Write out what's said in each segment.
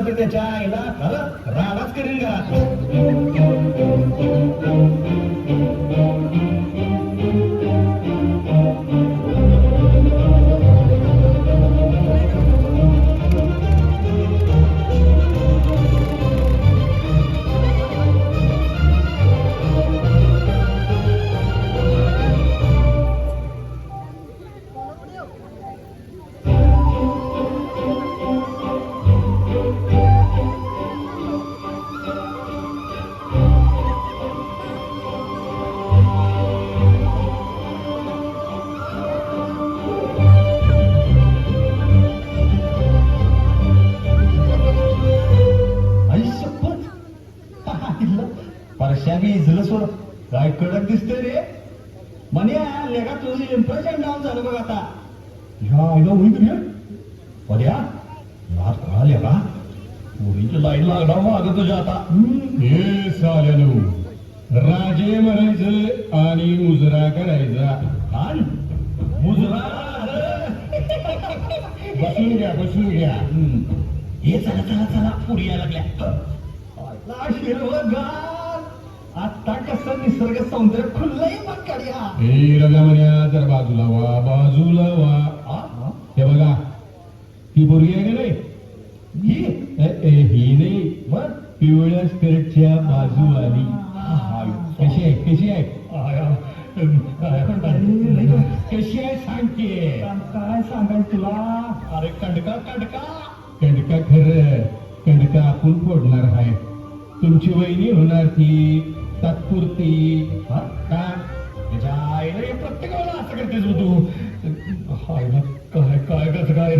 नाही त्याच्या आईला खरं करीन का? बी इजलं सोड? काय कडक दिसतंय रे? म्हणे लेगा तुझं इम्प्रेशन डाऊन झालं बघ आता. ह्या आईला होईल रे पद्या रात कळा लेगा पोरीची लाईन लागणार माग तुझ्या आता. हे साल्यानो राजे म्हणायचं आणि मुजरा करायचा. आण. मुजरा बसून घ्या बसून घ्या. हे चला चला चला. पुरी यायला लागल्या. हिरवगार. आता कसं निसर्ग सौंदर्य खुललंय बघ काढ्या हे जर बाजूला वा बाजूला वा हा? हे बघा ती पोरगी आहे का नाही ही? ए, ए, ही नाही मग? पिवळ्या स्कर्टच्या बाजूवाली कशी आहे कशी आहे. कशी आहे सांगते काय सांगाय तुला अरे कंडका कंडका कंडका खरं कंडका आपण फोडणार आहे तुमची वहिनी होणार ती तात्पुरती हा? का त्याच्या आईला हे प्रत्येक वेळेला असं करतेस हो तू. आईला काय काय कसं काय.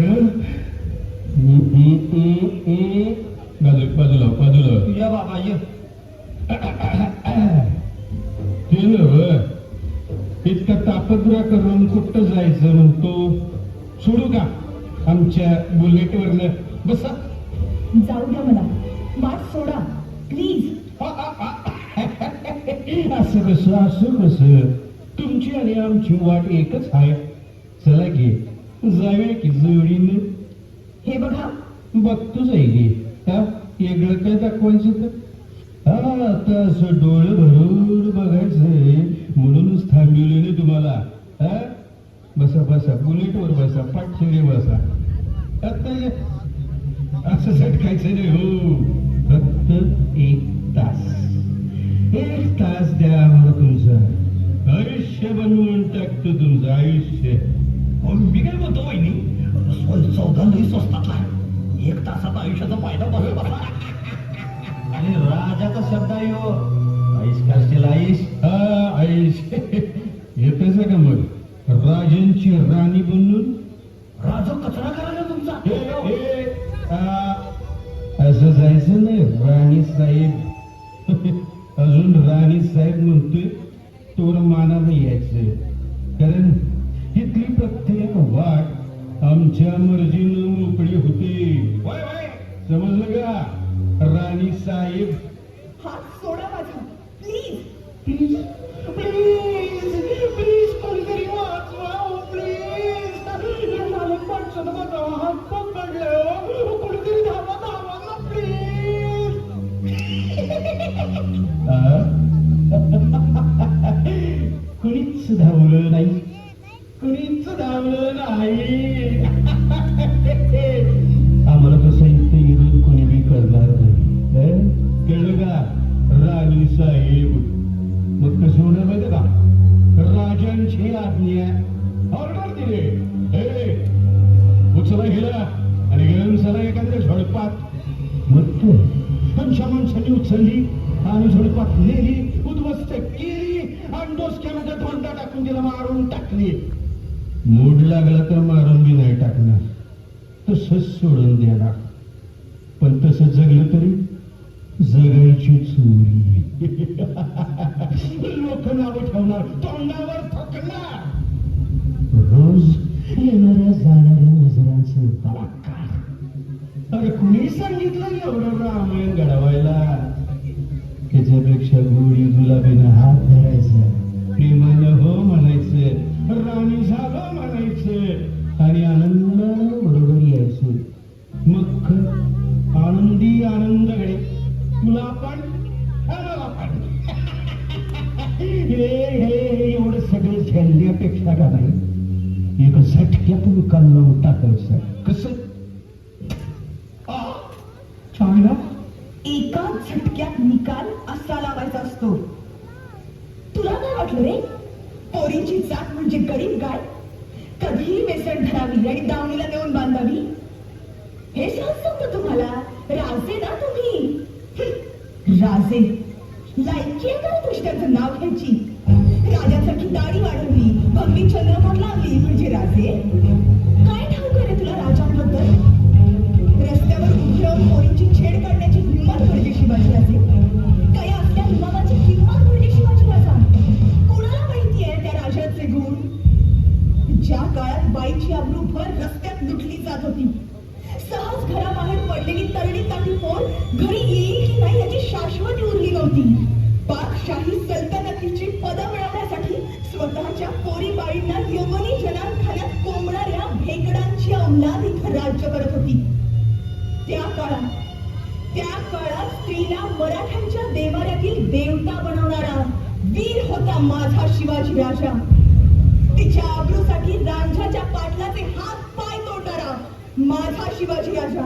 बाजू बाजूला बाजूला तुझ्या बाबा ये. ते नव्ह इतका तापद्रा करून कुठं जायचं म्हणतो? सोडू का? आमच्या बुलेटवरनं बसा. जाऊ द्या मला वाट सोडा प्लीज असं कसं असं कसं? तुमची आणि आमची वाट एकच आहे. चला की जाऊया की जोडीनं. हे बघा. बघतो जाईल हा वेगळं काय दाखवायचं तर? हा आता असं डोळे भरून बघायचंय. म्हणूनच थांबवले नाही तुम्हाला. हा? बसा बसा. बुलेटवर बसा. पाठशेरी बसा. आता. असं झटकायचं नाही हो. फक्त एक एक तास द्या आम्हाला तुमचं. आयुष्य बनवून टाकतो तुमचं आयुष्य. मी काय म्हणतो वहिनी? सोय- चौदा लई स्वस्तातला. एक तासात आयुष्याचा फायदा बघ. आणि राजाचा शब्द आहे हो. आईश करशील आईश हा आयुष येतेच का मग. राजांची राणी बनून. राजा कचरा करायला तुमचा. असं जायचं नाही राणी साहेब. अजून राणी साहेब म्हणतोय तोर मानानं यायचं. कारण इथली प्रत्येक वाट आमच्या मर्जीनं मोकळी होते. समजलं का? राणी साहेब. हात सोडा माझा. प्लीज. प्लीज. प्लीज. कुणीच धावलं नाही চুরি লোক না উঠোনার তন্ডাবার থাকলা। असा लावायचा असतो. तुला काय वाटलं रे? पोरींची जात म्हणजे गरीब गाय? कधीही बेसन धरावी आणि दावणीला नेऊन बांधावी? हे सहज सांगतो तुम्हाला. राजे ना तुम्ही? राजे. लायकी आहे का तुझी नाव घ्यायची? राजासारखी दाढी वाढवली. भगवी चंद्रकोर लावली. म्हणजे राजे? सहज घराबाहेर पडलेली तरणी ताटी पोर घरी येईल की नाही याची शाश्वती उरली नव्हती. पाकशाही सल्तनतीची पद मिळवण्यासाठी स्वतःच्या पोरी बाळींना यवनी जनाखान्यात कोंबणाऱ्या भेकडांची औलाद इथं राज्य करत होती. त्या काळात त्या काळात स्त्रीला मराठ्यांच्या देवाऱ्यातील देवता बनवणारा वीर होता माझा शिवाजी राजा. तिच्या आबरूसाठी रांझाच्या पाटलाचे हात माझा शिवाजी राजा.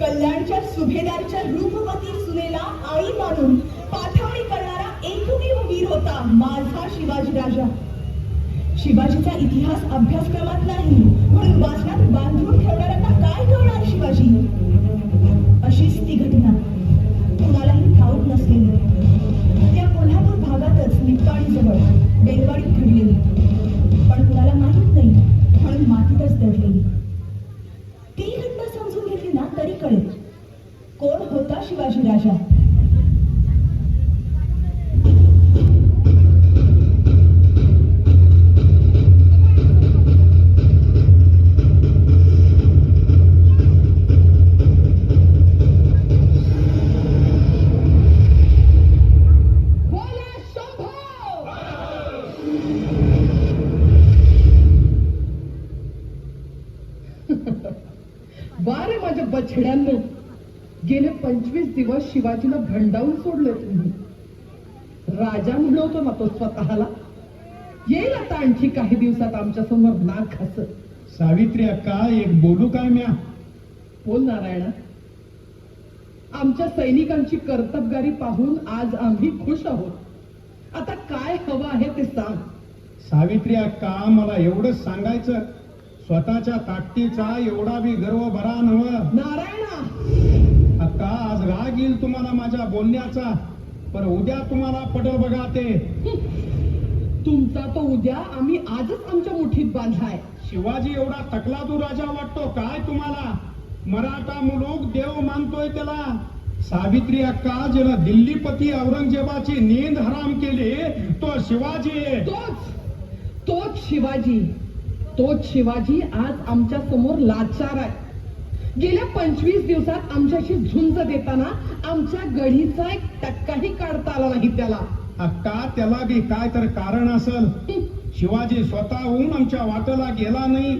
कल्याणच्या सुभेदारच्या रूपवती सुनेला आई मानून पाठवणी करणारा एकमेव वीर होता माझा शिवाजी राजा. शिवाजीचा इतिहास अभ्यासक्रमात नाही म्हणून वाचनात बांधून ठेवणाऱ्यांना काय कळणार शिवाजी? अशीच ती घटना. कुणालाही ठाऊक नसलेली भंडावून सोडले तुम्ही. राजा म्हणवतो ना तो स्वतःला येईल आता आणखी काही दिवसात आमच्यासमोर नाक हस सावित्री अक्का एक बोलू काय म्या? बोल नारायणा. आमच्या सैनिकांची कर्तबगारी पाहून आज आम्ही खुश आहोत. आता काय हवं आहे ते सांग. सावित्री अक्का मला एवढंच सांगायचं. स्वतःच्या ताकदीचा एवढा बी गर्व भरा नव. नारायणा! अक्का आज राग येईल तुम्हाला माझ्या बोलण्याचा. पण उद्या तुम्हाला पटल बघा ते. तुमचा तो उद्या आम्ही आजच आमच्या मुठीत बांधलाय. शिवाजी एवढा तकलादू राजा वाटतो काय तुम्हाला? मराठा मुलूक देव मानतोय त्याला. सावित्री अक्का ज्यानं दिल्लीपती औरंगजेबाची नींद हराम केली तो शिवाजी तोच तोच शिवाजी. तोच शिवाजी आज आमच्यासमोर लाचार आहे. गेल्या पंचवीस दिवसात आमच्याशी झुंज देताना आमच्या गढीचा एक टक्काही काढता आला नाही त्याला. अक्का त्याला बी काय तर कारण असल. शिवाजी स्वतःहून आमच्या वाटेला गेला नाही.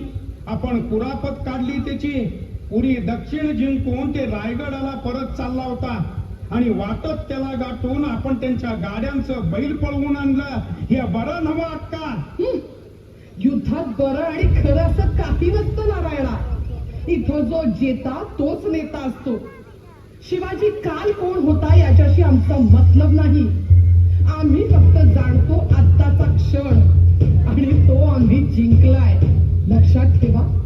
आपण कुरापत काढली त्याची. पुरी दक्षिण जिंकून ते रायगडाला परत चालला होता. आणि वाटत त्याला गाठून आपण त्यांच्या गाड्यांचं बैल पळवून आणलं. हे बरं नवं अक्का. युद्धात बरं आणि खरं असं काही नसतं नारायणा. इथं जो जेता तोच नेता असतो. शिवाजी काल कोण होता याच्याशी आमचा मतलब नाही. आम्ही फक्त जाणतो आत्ताचा क्षण. आणि तो आम्ही जिंकलाय. लक्षात ठेवा.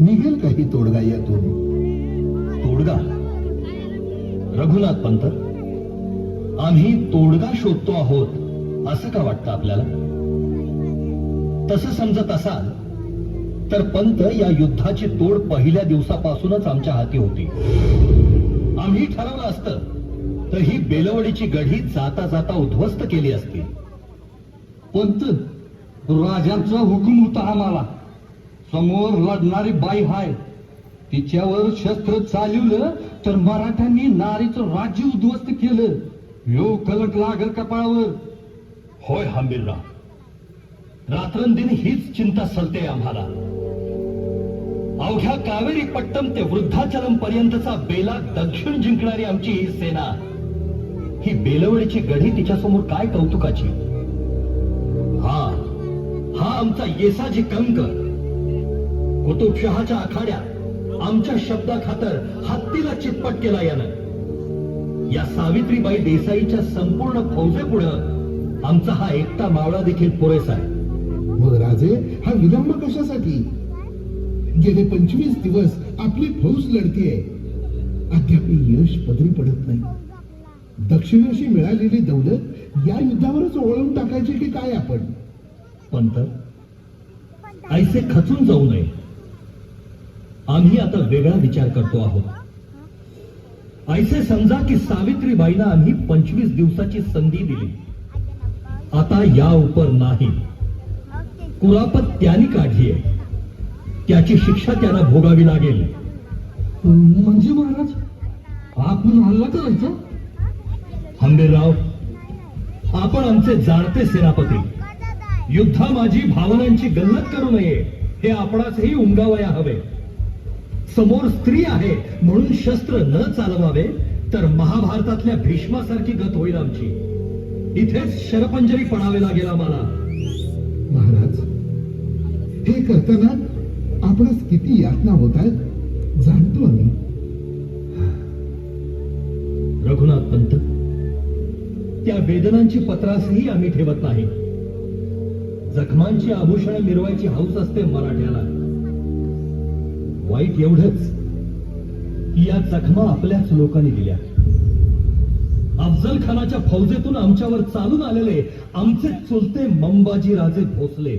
निघेल काही तोडगा यातून? तोडगा? रघुनाथ पंत आम्ही तोडगा शोधतो आहोत असं का वाटतं आपल्याला? तसं समजत असाल तर पंत या युद्धाची तोड पहिल्या दिवसापासूनच आमच्या हाती होती. आम्ही ठरवलं असतं तर ही बेलवडीची गढी जाता जाता उद्ध्वस्त केली असती. पंत राजांचा हुकूम होता आम्हाला. समोर लढणारी बाई हाय. तिच्यावर शस्त्र चालवलं तर मराठ्यांनी नारीचं राज्य उद्ध्वस्त केलं. यो कलट लागल कपाळावर. होय हंबीरराव रात्रंदिन हीच चिंता सलते आम्हाला. अवघ्या कावेरी पट्टम ते वृद्धाचलम पर्यंतचा बेला दक्षिण जिंकणारी आमची ही सेना. ही बेलवडीची गढी तिच्या समोर काय कौतुकाची? हा हा आमचा येसाजी कंकर. कुतुबशहाच्या आखाड्यात. आमच्या शब्दाखातर हत्तीला चितपट केला यानं. या सावित्रीबाई देसाईच्या संपूर्ण फौजेपुढं आमचा हा एकटा मावळा देखील पुरेसा आहे. मग राजे हा विलंब कशासाठी? गेले पंचवीस दिवस आपली फौज लढतीये. अद्याप यश पदरी पडत नाही. दक्षिणेशी मिळालेली दौलत या युद्धावरच ओळवून टाकायची की काय आपण? पंत ऐसे खचून जाऊ नये. आम्ही आता वेगळा विचार करतो आहोत. ऐसे समजा की सावित्रीबाईंना आम्ही पंचवीस दिवसाची संधी दिली. आता या उपर नाही. कुरापत त्यांनी काढली आहे. त्याची शिक्षा त्यांना भोगावी लागेल. म्हणजे महाराज? आपण हल्ला करायचा? हंबीरराव आपण आमचे जाणते सेनापती. युद्धा माझी भावनांची गल्लत करू नये. हे आपणासही उमगावया हवे. समोर स्त्री आहे म्हणून शस्त्र न चालवावे तर महाभारतातल्या भीष्मासारखी गत होईल आमची. इथेच शरपंजरी पडावे लागेल आम्हाला. महाराज हे करताना आपणास किती यातना होत आहेत जाणतो आम्ही. रघुनाथ पंत त्या वेदनांची पत्रासही आम्ही ठेवत नाही. जखमांची आभूषणे मिरवायची हौस असते मराठ्याला. वाईट एवढंच की या जखमा आपल्याच लोकांनी दिल्या. अफजल खानाच्या फौजेतून आमच्यावर चालून आलेले आमचे चुलते मंबाजी राजे भोसले.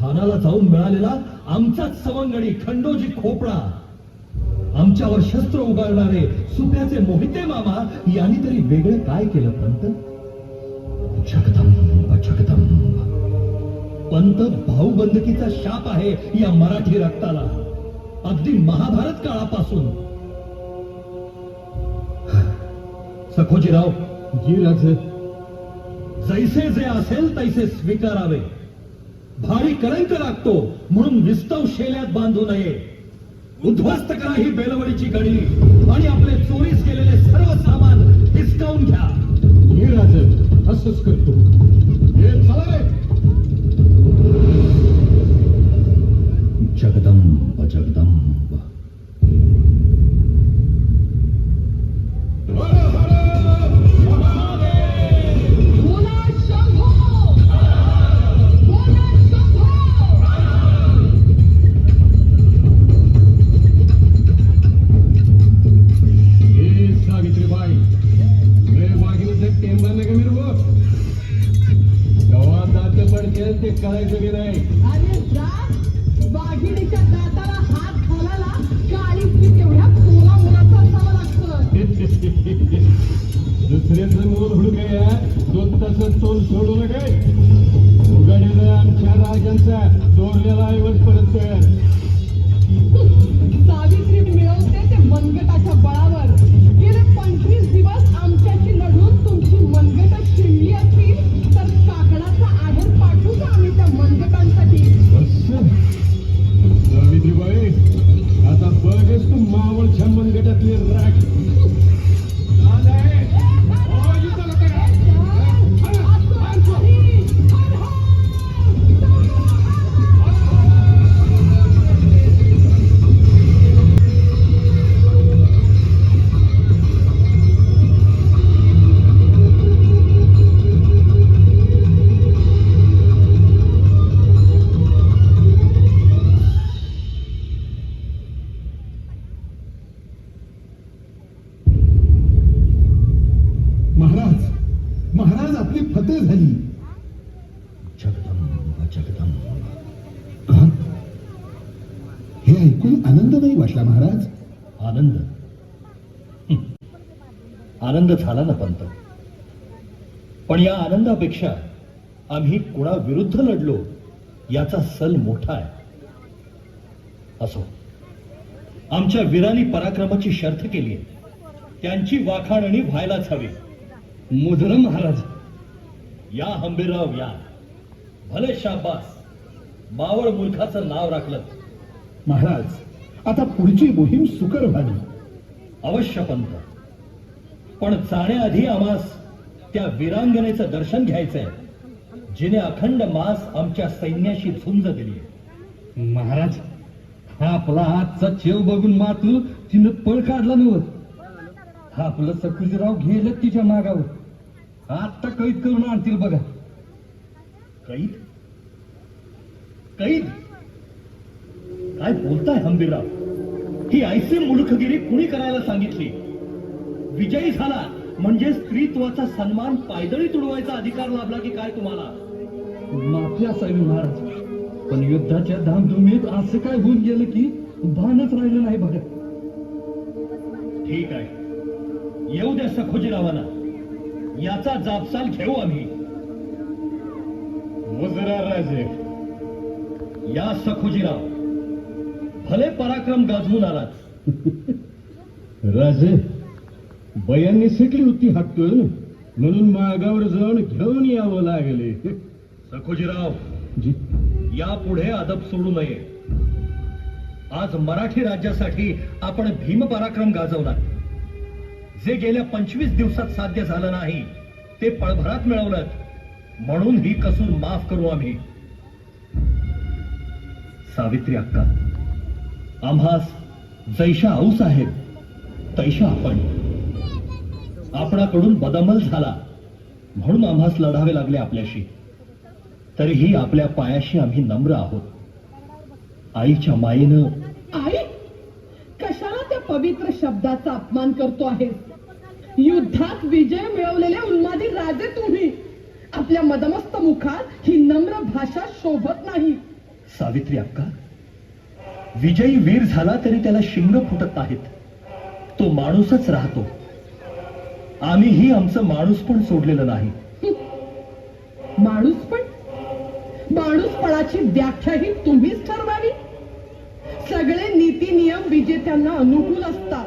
खानाला जाऊन मिळालेला आमचाच सवंगडी खंडोजी खोपडा. आमच्यावर शस्त्र उगारणारे सुप्याचे मोहिते मामा यांनी तरी वेगळं काय केलं पंत? जगदंब जगदंब. पंत भाऊबंदकीचा शाप आहे या मराठी रक्ताला. अगदी महाभारत काळापासून. सखोजीराव जी राज. जैसे जे असेल तैसे स्वीकारावे. भारी कलंक लागतो म्हणून विस्तव शेल्यात बांधू नये. उद्ध्वस्त करा ही बेलवडीची गडी आणि आपले चोरीस केलेले सर्व सामान हिसकावून घ्या. हे राज असंच करतो. हे चला रे जगदंब जगदंब बोला आनंद. आनंद झाला ना पंत. पण या आनंदापेक्षा आम्ही कुणाविरुद्ध लढलो याचा सल मोठा आहे. असो. आमच्या वीरांनी पराक्रमाची शर्थ केली आहे. त्यांची वाखाणणी व्हायलाच हवी. मुजरम महाराज या हंबीरराव या. भले शाबास. मावळ मूर्खाचं नाव राखलं. महाराज आता पुढची मोहीम सुकर व्हावी. अवश्य पंत. पण जाण्याआधी आम्हास त्या वीरांगनेचं दर्शन घ्यायचंय. जिने अखंड मास आमच्या सैन्याशी झुंज दिली. महाराज हा आपला हातचा चेव बघून मातू तिनं पळ काढला नव्हत. हा आपलं सकुजीराव गेलं तिच्या मागावर. आत्ता कैद करून आणतील बघा. कैद? कैद? काय बोलताय हंबीरराव ही ऐसी मुलुखगिरी कुणी करायला सांगितली? विजयी झाला म्हणजे स्त्रीत्वाचा सन्मान पायदळी तुडवायचा अधिकार लाभला की काय तुम्हाला? माफी असावी महाराज पण युद्धाच्या धामधुमीत असं काय होऊन गेलं की भानच राहिलं नाही बघा ठीक आहे. येऊ द्या सखोजीरावांना. याचा जापसाल घेऊ आम्ही. मुजरा राजे. या सखोजीराव. भले पराक्रम गाजवून आलात. राजे बयांनी शिकली होती हाकतोय म्हणून मागावर जाऊन घेऊन यावं लागले. सखोजीराव जी. यापुढे अदब सोडू नये. आज मराठी राज्यासाठी आपण भीम पराक्रम गाजवला जे गेल्या पंचवीस दिवसात साध्य झालं नाही ते पळभरात मिळवलं म्हणून ही कसूर माफ करू आम्ही. सावित्री अक्का आम्हास जैशा आऊस आहेत तैशा आपण. आपणाकडून बदमल झाला म्हणून आम्हास लढावे लागले आपल्याशी. तरीही आपल्या पायाशी आम्ही नम्र आहोत. आईच्या मायेनं आई कशाला त्या पवित्र शब्दाचा अपमान करतो आहे युद्धात विजय मिळवलेले उन्मादी राजे तुम्ही. आपल्या मदमस्त मुखात ही नम्र भाषा शोभत नाही. सावित्री अक्का विजयी वीर झाला तरी त्याला शिंग फुटत नाहीत. तो माणूसच राहतो. आम्हीही आमचं माणूस पण सोडलेलं नाही. माणूस पण? माणूसपणाची व्याख्या ही तुम्हीच ठरवावी? सगळे नीती नियम विजेत्यांना अनुकूल असतात.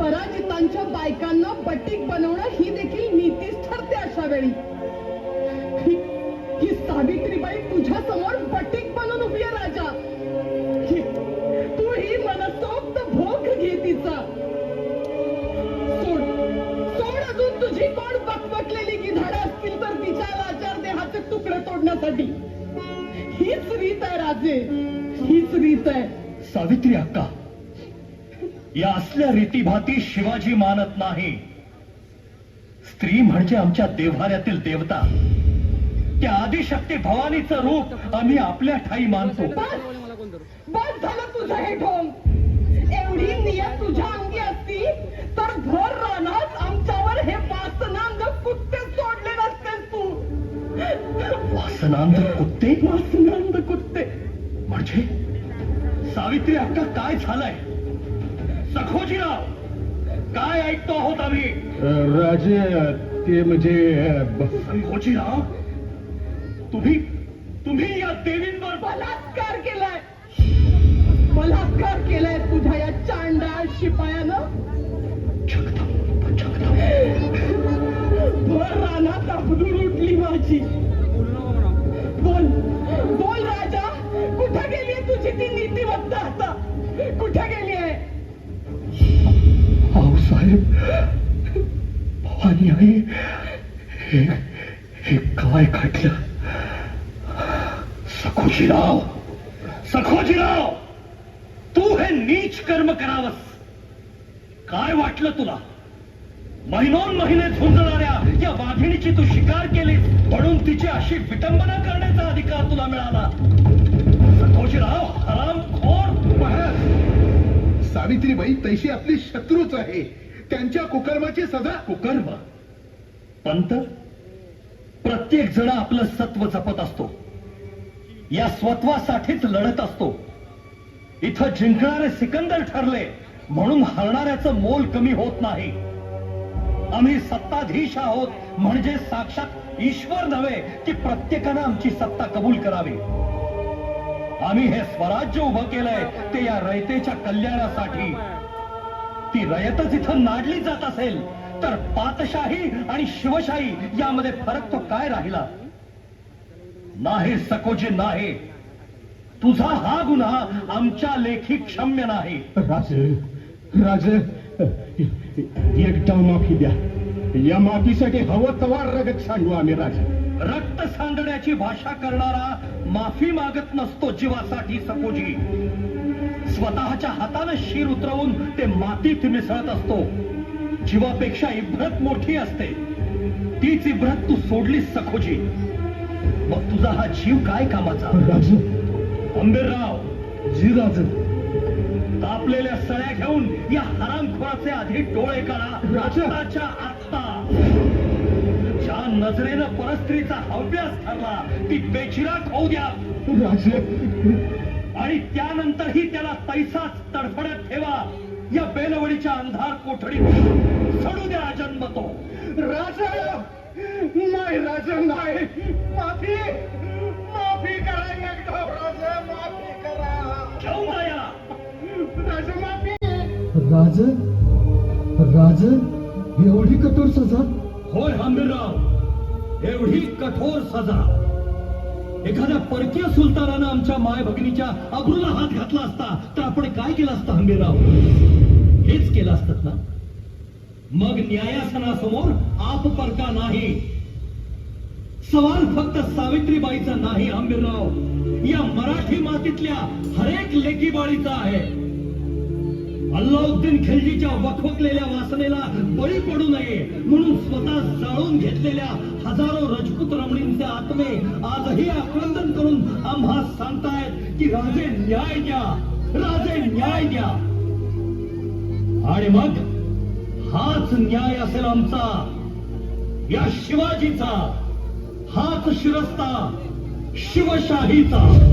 पराजितांच्या बायकांना बटीक बनवणं ही देखील नीतीच ठरते अशा वेळी. तुझी कोण बकबकलेली गिधाडं असतील तर तिच्या लाचार देहाचे तुकडे तोडण्यासाठी. हीच रीत आहे राजे. हीच रीत आहे. सावित्री अक्का या असल्या रीतीभाती शिवाजी मानत नाही. स्त्री म्हणजे आमच्या देव्हाऱ्यातील देवता. त्या आदिशक्ती भवानीचं रूप आम्ही आपल्या ठाई मानतो. बस बस झालं तुझं हे ढोंग. एवढी नियत तुझ्या अंगी असती तर भर वासनांत कुत्ते वासनांग कुत्ते. म्हणजे? सावित्री अक्का काय झालंय? सखोजीराव काय ऐकतो आहोत आम्ही? राजे ते म्हणजे सखोजीराव तुम्ही तुम्ही या देवींवर बलात्कार केलाय. बलात्कार केलाय तुझ्या या चांडाळ शिपायानं. जगदंब जगदंब भर रानात अबदूर उठली माझी. बोल. बोल राजा कुठे गेली तुझी ती नीतिवत्ता आता? कुठे गेली आहे भाऊ साहेब भवानी आहे हे हे काय खाटलं सखोजीराव सखोजीराव तू हे नीच कर्म करावस. काय वाटलं तुला? महिनोन महिने झुंजणाऱ्या या वाघिणीची तू शिकार केलीस म्हणून तिची अशी विटंबना करण्याचा अधिकार तुला मिळाला. सखोजीराव हराम खोर महाराज सावित्रीबाई तैशी आपली शत्रूच आहे. त्यांच्या कुकर्माची सजा. कुकर्म? पंत? प्रत्येक जण आपलं सत्व जपत असतो. या स्वत्वासाठीच लढत असतो. इथं जिंकणारे सिकंदर ठरले म्हणून हरणाऱ्याचं मोल कमी होत नाही. आम्ही सत्ताधीश आहोत. म्हणजे साक्षात ईश्वर नव्हे की प्रत्येकानं आमची सत्ता कबूल करावी. आम्ही हे स्वराज्य उभं केलंय ते या रयतेच्या कल्याणासाठी. ती रयतच इथं नाडली जात असेल तर पातशाही आणि शिवशाही यामध्ये फरक तो काय राहिला? नाही सकोजी नाही. तुझा हा गुन्हा आमच्या लेखी क्षम्य नाही. राज राजे एकदा माफी द्या. या माफीसाठी हवं तवा रगत सांडू आम्ही राज. रक्त सांडण्याची भाषा करणारा माफी मागत नसतो जीवासाठी सकोजी स्वतःच्या हातानं शिर उतरवून ते मातीत मिसळत असतो. जीवापेक्षा इब्रत मोठी असते. तीच इब्रत तू सोडलीस सखोजी. मग तुझा हा जीव काय कामाचा? राज. आंबेरराव जी राज. तापलेल्या सळ्या घेऊन या हरामखोराचे आधी डोळे काढा! आत्ताच्या आत्ता. ज्या नजरेनं परस्त्रीचा हव्यास ठरला ती बेचिराग होऊ द्या. राज! आणि त्यानंतरही त्याला तैसाच तडफडत ठेवा. या बेलवडीच्या अंधार कोठडीत सडू द्या जन्म तो राजा! नाही राजा नाही. माफी! माफी करा माफी करा. घेऊन जा राजन राजन एवढी कठोर सजा? होय हमीरराव एवढी कठोर सजा. एखाद्या परकीय सुलतानानं आमच्या माय भगिनीच्या अब्रूला हात घातला असता तर आपण काय केलं असतं हंबीरराव? हेच केलं असत ना? मग न्यायासनासमोर आप परका नाही. सवाल फक्त सावित्रीबाईचा नाही हंबीरराव. या मराठी मातीतल्या हरेक लेकीबाळीचा आहे. अल्लाउद्दीन खिलजीच्या वखवकलेल्या वासनेला बळी पडू नये म्हणून स्वतः जाळून घेतलेल्या हजारो रजपूत रमणींचे आत्मे आजही आक्रंदन करून आम्हा सांगतायत की राजे न्याय द्या राजे न्याय द्या. आणि मग हाच न्याय असेल आमचा. या शिवाजीचा हाच शिरस्ता शिवशाहीचा.